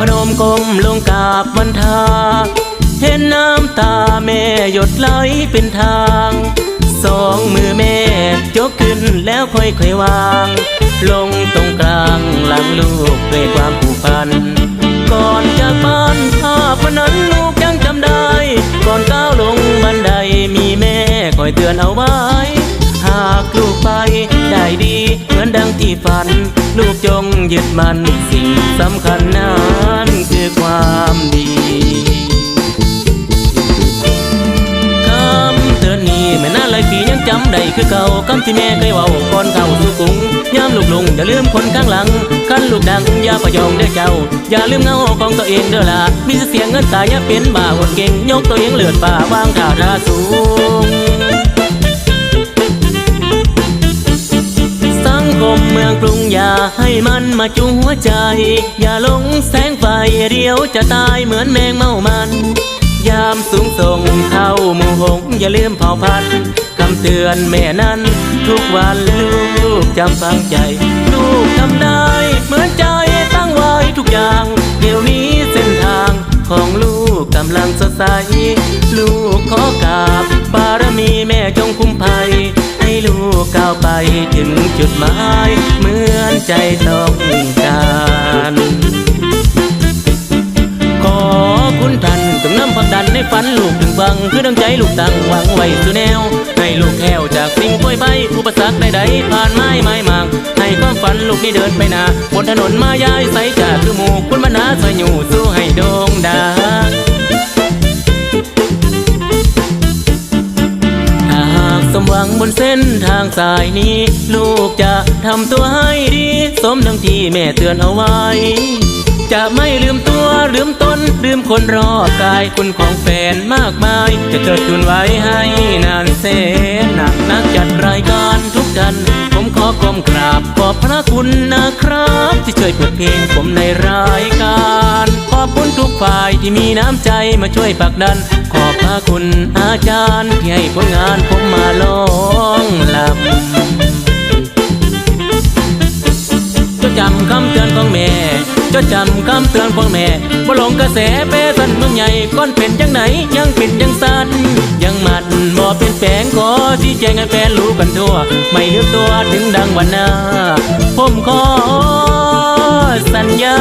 พนมก้มลงกาบวันทา เห็นน้ำตาแม่หยดไหลเป็นทาง สองมือแม่ยกขึ้นแล้วค่อยๆวาง ลงตรงกลางหลังลูกด้วยความผูกพัน ก่อนจากบ้านภาพวันนั้นลูกยังจำได้ ก่อนก้าวลงบันไดมีแม่คอยเตือนเอาไว้ หากลูกไปได้ดีเหมือนดังที่ฝัน ลูกจงยึดมันสิ่งสำคัญนั้นคือความดีคำเตือนนี้แม่น่าหลายปียังจำได้คือเก่าคำที่แม่เคยเว้าก่อนเข้าสู่กรุงยามลูกลงอย่าลืมคนข้างหลังคันลูกดังอย่าประยองเด้อเจ้า อย่าลืมเงาของตัวเองเด้อล่ะมีเสียงเงินตายอย่าเป็นบ้าหดเก่งยกตัวเองเลือดป่าวางขาวราสูง คมเมืองกรุงอย่าให้มันมาจุหัวใจ อย่าหลงแสงไฟเดียวจะตายเหมือนแมงเมามัน ยามสูงส่งเข้าหมู่หงอย่าลืมเผ่าพันธุ์คำเตือนแม่นั้น ทุกวันลูกจำฟังใจ ลูกทำได้เหมือนใจตั้งไว้ทุกอย่าง เดี๋ยวนี้เส้นทางของลูกกำลังสดใส ลูกขอกราบ บารมีแม่จงคุ้มภัยาวไปถึงจุดหมายเหมือนใจต้องการขอคุณท่านจงนำพักดันในฝันลูกถึงฟัง คือดังใจลูกตั้งหวังไว้สู่แนว ให้ลูกแก้วจากสิ่งป่วยไปอุปสรรคใดๆผ่านไม้ไม้มางให้ความฝันลูกนี่เดินไปนาบนถนนมายายใสจากคือหมู่คุณมนาสอยอยู่ สมหวังบนเส้นทางสายนี้ ลูกจะทำตัวให้ดี สมดังที่แม่เตือนเอาไว้ จะไม่ลืมตัวลืมตนลืมคนรอบกายคุณของแฟนมากมาย จะเกิดทุนไว้ให้นานเสนหนักนักจัดรายการทุกท่านผมขอก้มกราบขอบพระคุณนะครับ ที่ช่วยเปิดเพลงผมในรายการ ที่มีน้ำใจมาช่วยผลักดัน ขอบพระคุณอาจารย์ที่ให้ผลงานผมมาลองลำจดจำคำเตือนของแม่จดจำคำเตือนของแม่บ่หลงกระแสเปสันเมืองใหญ่ก้อนเป็นจังไหนยังเป็นยังสั้นยังมันบ่เป็นแปลงขอที่แจ้งให้แฟนรู้กันทั่ว ไม่ลืมตัวถึงดังวันหน้า ผมขอสัญญา